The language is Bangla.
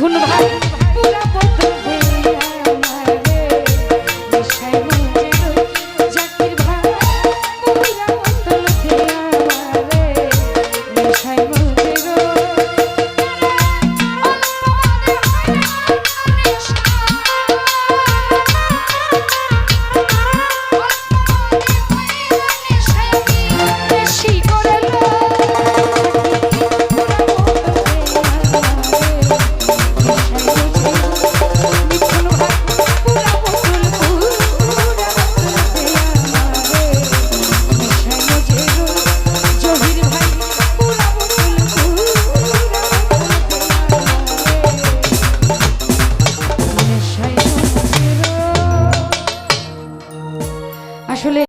ধন্যবাদ। ভাই পুরা